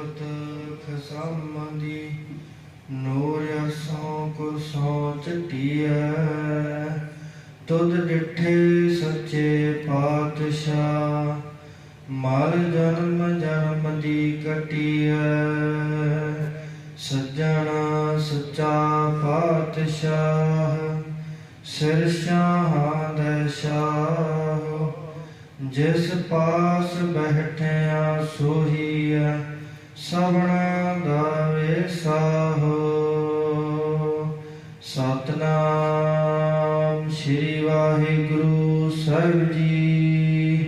ਹੋਵੇ ਸਿਫਤ ਖਸਮਦੀ ਨੂਰ ਅਸੋਂ ਕੋ ਸੋ ਚਟਿਐ ਤੁਧ ਡਿਠੇ ਸੱਚੇ ਪਾਤਸ਼ਾਹ, ਮਲ ਜਨਮ ਜਨਮ ਦੀ ਕਟਿਐ। ਸੱਜਣਾ ਸੱਚਾ ਪਾਤਸ਼ਾਹ, ਸਿਰ ਸ਼ਾਹਾਂ ਦੇ ਸ਼ਾਹ। ਜਿਸ ਪਾਸ ਬੈਠਿਆ ਸੋਹੀਆ ਸਭਨਾ ਦਾਵੇ ਵੇਸਾਹੋ ਸਤਨਾਮ ਸ੍ਰੀ ਵਾਹਿਗੁਰੂ ਸਾਹਿਬ ਜੀ।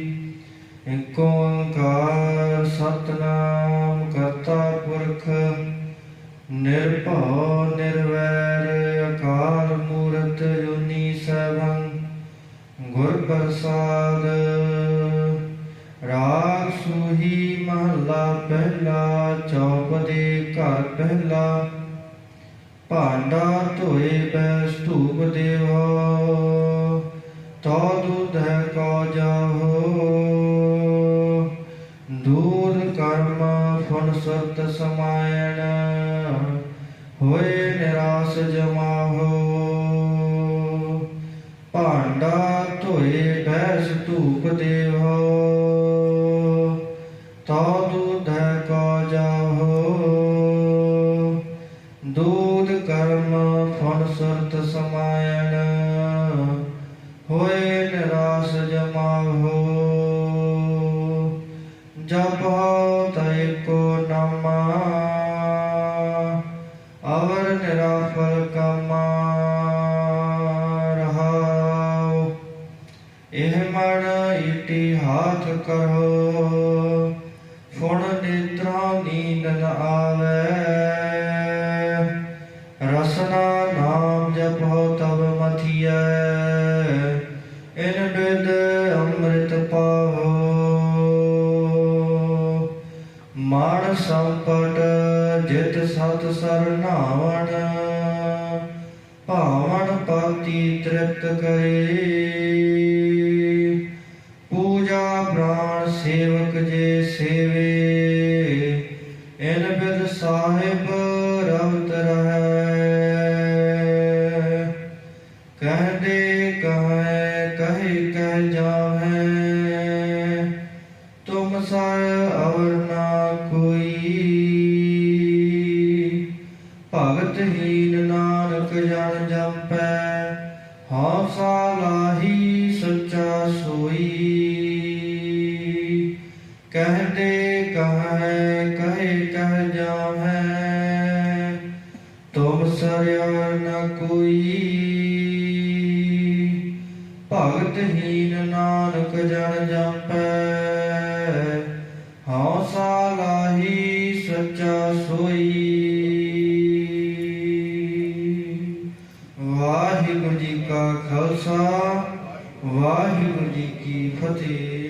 ਏਕ ਓੰਕਾਰ ਸਤਨਾਮ ਕਰਤਾ ਪੁਰਖ। ਨਿਰਭਉ ਨਿਰਵੈਰ ਅਕਾਲ ਮੂਰਤ ਜੁਨੀ ਸੈਭੰ। ਗੁਰ ਪ੍ਰਸਾਦ ਰਾਗ ਸੁਹੀ ਮਹਲਾ ਪਹਿਲਾ ਚੌਪ ਦੇ ਘਰ ਪਹਿਲਾ। ਭਾਂਡਾ ਧੋਏ ਬੈ ਸਤੂਪ ਦੇਵੋ ਤੋ ਦੁਧ ਹੈ ਕੋ ਜਾਹੋ ਦੂਰ ਕਰਮ ਫਨ ਸਤ ਸਮਾਇਣ, ਹੋਏ ਨਿਰਾਸ ਜਮਾਹੋ। ਭਾਂਡਾ ਧੋਏ ਬੈਸ ਧੂਪ ਦੇਵੋ ਦੂਧ ਕਰਮ ਫਨ ਸੁਰਤ ਸਮਾਇਣ, ਹੋਏ ਨਿਰਾਸ ਜਮਾਹੋ ਜਪੋ ਤੈ ਕੋ ਨਾਮਾ, ਅਵਰ ਨਿਰਾਫਲ ਕਮਾ, ਰਹਾਉ। ਇਹ ਮਨ ਇਟੀ ਹਾਥ ਕਰੋ, ਫੁਣ ਰਸਨਾ ਨਾਮ ਜਪੋ ਤਬ ਮਥੀਐ। ਇਨ ਬਿਦ ਅੰਮ੍ਰਿਤ ਪਾਵੋ। ਮਾਨ ਸੰਪਟ ਜਿਤ ਸਤ ਸਰਨਾਵਣ ਭਾਵਨ ਪਾਤੀ ਤ੍ਰਿਪਤ ਕਰੇ। ਪੂਜਾ ਪ੍ਰਾਣ ਸੇਵਕ ਜੇ ਸੇਵੇ। ਕਹਦੇ ਕਹੈ, ਕਹੇ, ਕਹਿ ਜਾਵੇ ਤੁਮ ਸਰ ਅਵਰ ਨਾ ਕੋਈ। ਭਗਤ ਹੀਨ ਨਾਨਕ ਜਨ ਜਪੈ ਹਉਸਾ ਸਾਲਾਹੀ ਸੱਚਾ ਸੋਈ। ਕਹਦੇ ਕਹੈ, ਕਹੇ, ਕਹਿ ਜਾਵੇ ਤੁਮ ਸਰਿਆ ਨ ਕੋਈ। ਭਗਤ ਨਾਨਕ ਜਨ ਜਪੈ। ਹਉਸਾ ਲਾਹੀ ਸੱਚਾ ਸੋਈ। ਵਾਹਿਗੁਰੂ ਜੀ ਕਾ ਖਾਲਸਾ, ਵਾਹਿਗੁਰੂ ਜੀ ਕੀ ਫਤਿਹ।